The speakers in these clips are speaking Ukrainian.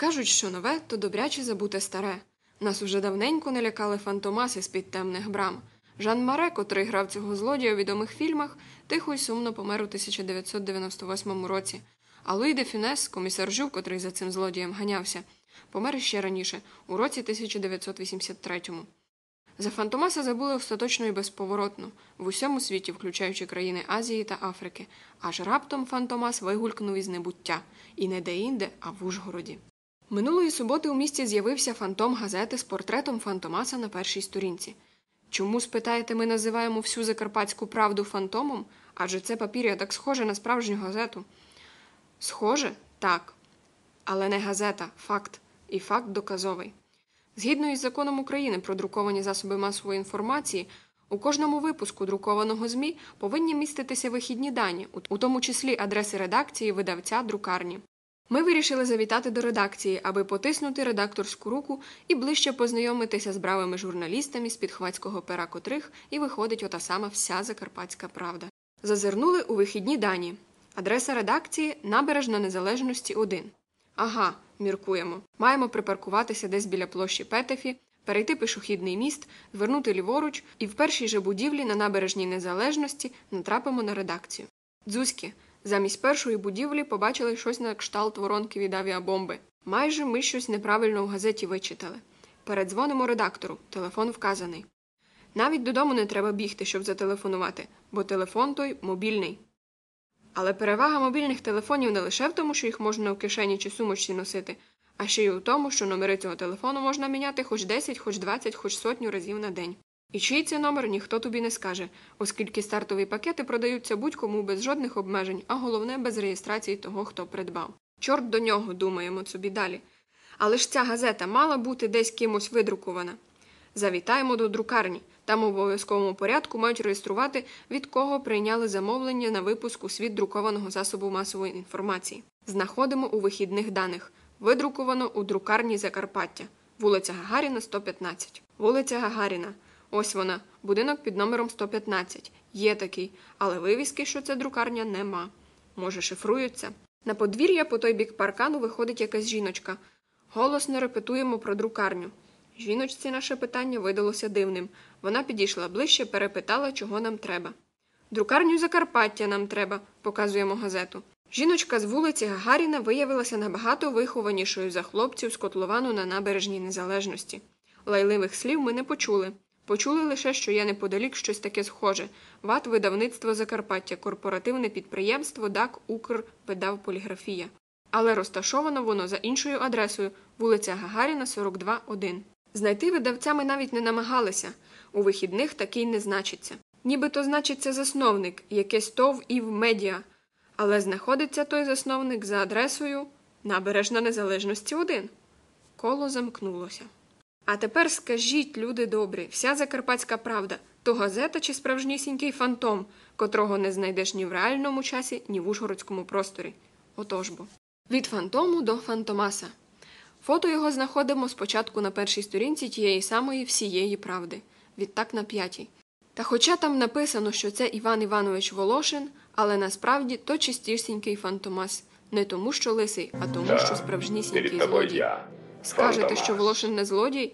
Кажуть, що нове то добряче забуте старе. Нас уже давненько не лякали фантомаси з-під темних брам. Жан Маре, котрий грав цього злодія у відомих фільмах, тихо й сумно помер у 1998 році. А Луї де Фюнес, комісар Жу, котрий за цим злодієм ганявся, помер іще раніше, у році 1983 За Фантомаса забули остаточно і безповоротно в усьому світі, включаючи країни Азії та Африки, аж раптом Фантомас вигулькнув із небуття і не де-інде, а в Ужгороді. Минулої суботи у місті з'явився фантом газети з портретом Фантомаса на першій сторінці. Чому, спитаєте, ми називаємо всю закарпатську правду фантомом? Адже це папір'я так схоже на справжню газету. Схоже? Так. Але не газета, факт. І факт доказовий. Згідно із законом України про друковані засоби масової інформації, у кожному випуску друкованого ЗМІ повинні міститися вихідні дані, у тому числі адреси редакції, видавця, друкарні. Ми вирішили завітати до редакції, аби потиснути редакторську руку і ближче познайомитися з бравими журналістами з підхватського пера котрих і виходить ота сама вся закарпатська правда. Зазирнули у вихідні дані. Адреса редакції Набережна Незалежності 1. Ага, міркуємо. Маємо припаркуватися десь біля площі Петефі, перейти пішохідний міст, звернути ліворуч, і в першій же будівлі на набережній незалежності натрапимо на редакцію. Дзузьки, замість першої будівлі побачили щось на кшталт воронки від авіабомби. Майже ми щось неправильно в газеті вичитали. Передзвонимо редактору, телефон вказаний. Навіть додому не треба бігти, щоб зателефонувати, бо телефон той мобільний. Але перевага мобільних телефонів не лише в тому, що їх можна в кишені чи сумочці носити, а ще й у тому, що номери цього телефону можна міняти хоч 10, хоч 20, хоч сотню разів на день. І чий це номер ніхто тобі не скаже, оскільки стартові пакети продаються будь-кому без жодних обмежень, а головне без реєстрації того, хто придбав. Чорт до нього, думаємо собі далі. Але ж ця газета мала бути десь кимось видрукована. Завітаємо до друкарні. Там у обов'язковому порядку мають реєструвати, від кого прийняли замовлення на випуск у світ друкованого засобу масової інформації. Знаходимо у вихідних даних. Видруковано у друкарні Закарпаття, вулиця Гагаріна, 115. Вулиця Гагаріна. Ось вона, будинок під номером 115. Є такий, але вивіски, що це друкарня, нема. Може, шифруються. На подвір'я по той бік паркану виходить якась жіночка. Голосно репетуємо про друкарню. Жіночці наше питання видалося дивним. Вона підійшла ближче, перепитала, чого нам треба. Друкарню Закарпаття нам треба, показуємо газету. Жіночка з вулиці Гагаріна виявилася набагато вихованішою за хлопців з котловану на набережній незалежності. Лайливих слів ми не почули. Почули лише, що є неподалік щось таке схоже ВАТ видавництво Закарпаття, корпоративне підприємство ДАК Укр видав поліграфія. Але розташовано воно за іншою адресою вулиця Гагаріна, 42, 1. Знайти видавця ми навіть не намагалися у вихідних такий не значиться. Нібито значиться засновник, якесь ТОВ і в медіа, але знаходиться той засновник за адресою Набережна Незалежності 1. Коло замкнулося. А тепер скажіть, люди добрі, вся закарпатська правда то газета чи справжнісінький фантом, котрого не знайдеш ні в реальному часі, ні в ужгородському просторі. Отож бо. Від фантому до фантомаса. Фото його знаходимо спочатку на першій сторінці тієї самої всієї правди, відтак на п'ятій. Та хоча там написано, що це Іван Іванович Волошин, але насправді то чистісінький фантомас, не тому, що лисий, а тому, що справжнісінький злодій. Скажете, що Волошин не злодій?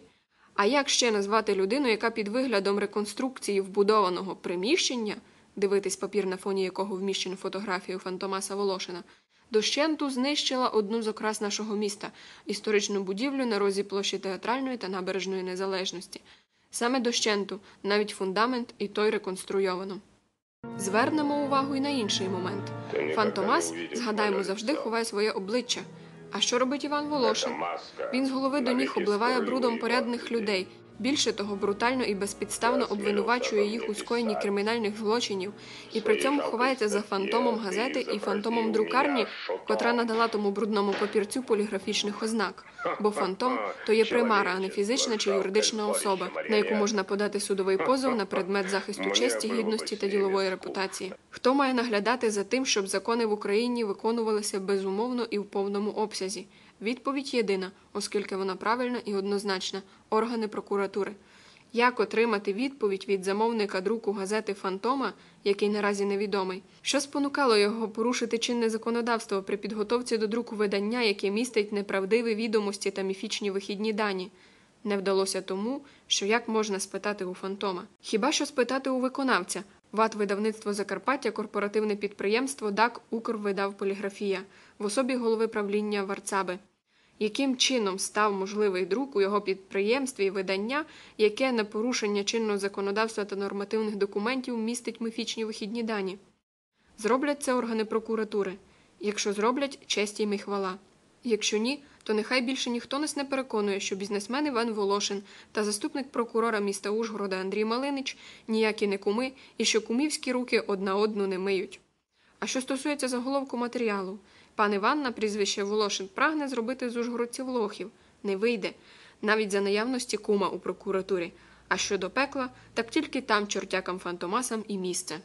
А як ще назвати людину, яка під виглядом реконструкції вбудованого приміщення, дивитись папір, на фоні якого вміщено фотографію Фантомаса Волошина, дощенту знищила одну з окрас нашого міста історичну будівлю на розі площі театральної та набережної незалежності. Саме дощенту, навіть фундамент і той реконструйовано. Звернемо увагу і на інший момент. Фантомас, згадаємо, завжди ховає своє обличчя. А що робить Іван Волошин? Він з голови до ніг обливає брудом порядних людей. Більше того, брутально і безпідставно обвинувачує їх у скоєнні кримінальних злочинів і при цьому ховається за фантомом газети і фантомом друкарні, котра надала тому брудному папірцю поліграфічних ознак. Бо фантом то є примара, а не фізична чи юридична особа, на яку можна подати судовий позов на предмет захисту честі, гідності та ділової репутації. Хто має наглядати за тим, щоб закони в Україні виконувалися безумовно і в повному обсязі? Відповідь єдина, оскільки вона правильна і однозначна органи прокуратури. Як отримати відповідь від замовника друку газети Фантома, який наразі невідомий, що спонукало його порушити чинне законодавство при підготовці до друку видання, яке містить неправдиві відомості та міфічні вихідні дані. Не вдалося тому, що як можна спитати у Фантома? Хіба що спитати у виконавця? ВАТ видавництво Закарпаття, корпоративне підприємство ДАК Укрвидав Поліграфія в особі голови правління Варцаби. Яким чином став можливий друк у його підприємстві і видання, яке на порушення чинного законодавства та нормативних документів містить міфічні вихідні дані? Зроблять це органи прокуратури. Якщо зроблять, честь їм і хвала. Якщо ні, то нехай більше ніхто нас не переконує, що бізнесмен Іван Волошин та заступник прокурора міста Ужгорода Андрій Малинич ніякі не куми і що кумівські руки одна одну не миють. А що стосується заголовку матеріалу, пан Іван на прізвище Волошин прагне зробити з ужгородців лохів. Не вийде, навіть за наявності кума у прокуратурі. А щодо пекла, так тільки там чортякам фантомасам і місце.